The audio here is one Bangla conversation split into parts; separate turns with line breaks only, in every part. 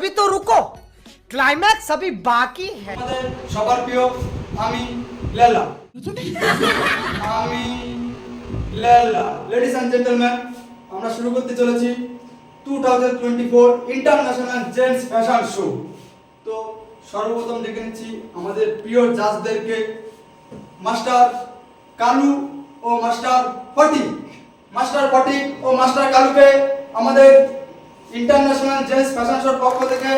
अभी तो रुको क्लाइमैक्स अभी बाकी है
আমাদের সবার প্রিয় আমি লেলা আমি লেলা লেডিস অ্যান্ড জেন্টলম্যান আমরা শুরু করতে চলেছি two thousand twenty four international gents fashion show তো সর্বপ্রথম ডেকে নিচ্ছি আমাদের প্রিয় জাজদেরকে মাস্টার কালু ও মাস্টার ফটিক মাস্টার ফটিক ও মাস্টার কালুকে আমাদের ইন্টারন্যাশনাল জেন্টস ফ্যাশন শোর পক্ষ থেকে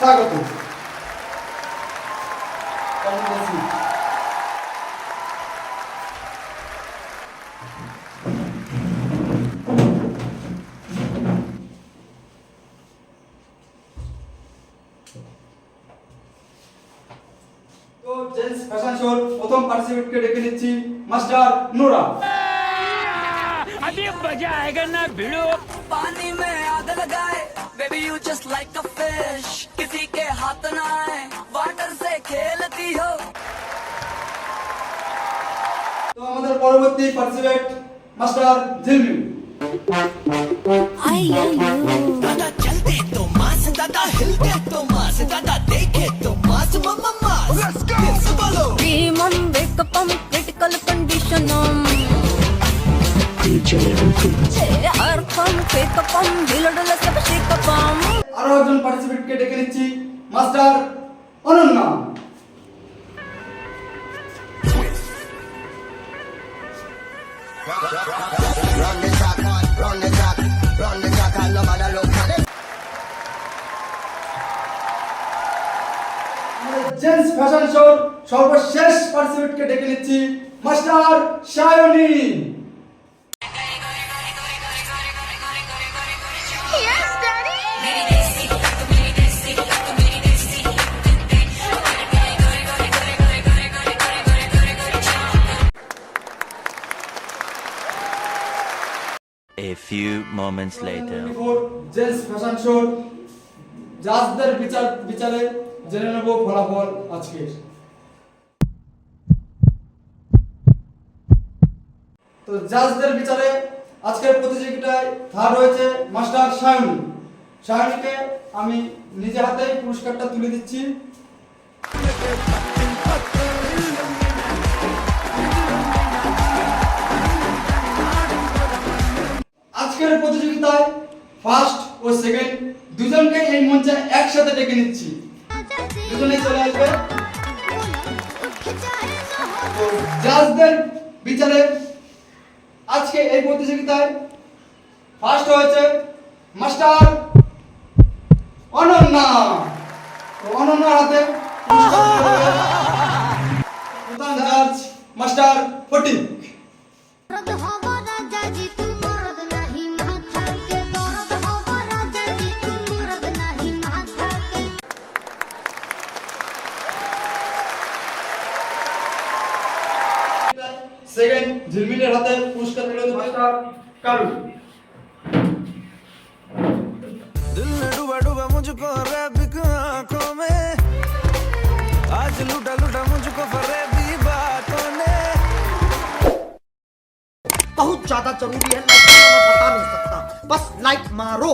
স্বাগত Congratulations. তো জেন্টস ফ্যাশন শোর প্রথম পার্টিসিপেটকে ডেকে নিচ্ছি মাস্টার নোরা
अभी मजा आएगा ना भिड़ो
पानी में आग लगाए Baby you just like a fish किसी के हाथ ना आए वाटर से खेलती हो
তো আমাদের পরবর্তী পার্টিসিপেট মাস্টার ঝিলমিল
दादा चलते तो मास दादा हिलते तो मास दादा देखे तो मास मम्मा मास बोलो
Demon, wake up, I'm critical condition.
আরও একজন পার্টিসিপেটকে ডেকে নিচ্ছি master Ananya
Run the track run the track run the track and
শোর সর্বশেষ পার্টিসিপেটকে ডেকে নিচ্ছি master
Sayani few moments later.
বিচার আজকের তো জাজদের বিচারে আজকের প্রতিযোগিতায় থার্ড হয়েছে মাস্টার সায়নী সায়নীকে আমি নিজে হাতেই পুরস্কারটা তুলে দিচ্ছি। আজকের প্রতিযোগিতায় ফার্স্ট ও সেকেন্ড দুজনকে এই মঞ্চে একসাথে ডেকে নিচ্ছি। দুজনেই চলে আসবে। জাজদের বিচারে আজকে এই প্রতিযোগিতায় ফার্স্ট হয়েছে মাস্টার অনন্যা। তো অনন্যার হাতে মাস্টার ফটিক। সেকেন্ড ঝিলমিলের হাতে পুরস্কার তুলে দেবে মাস্টার কালু
दिल ने डूबा डूबा मुझको रैबिक आंखों में आज लूटा लूटा मुझको फरेबी बातों ने
बहुत ज्यादा जरूरी है लाइक मैं बता नहीं सकता बस लाइक मारो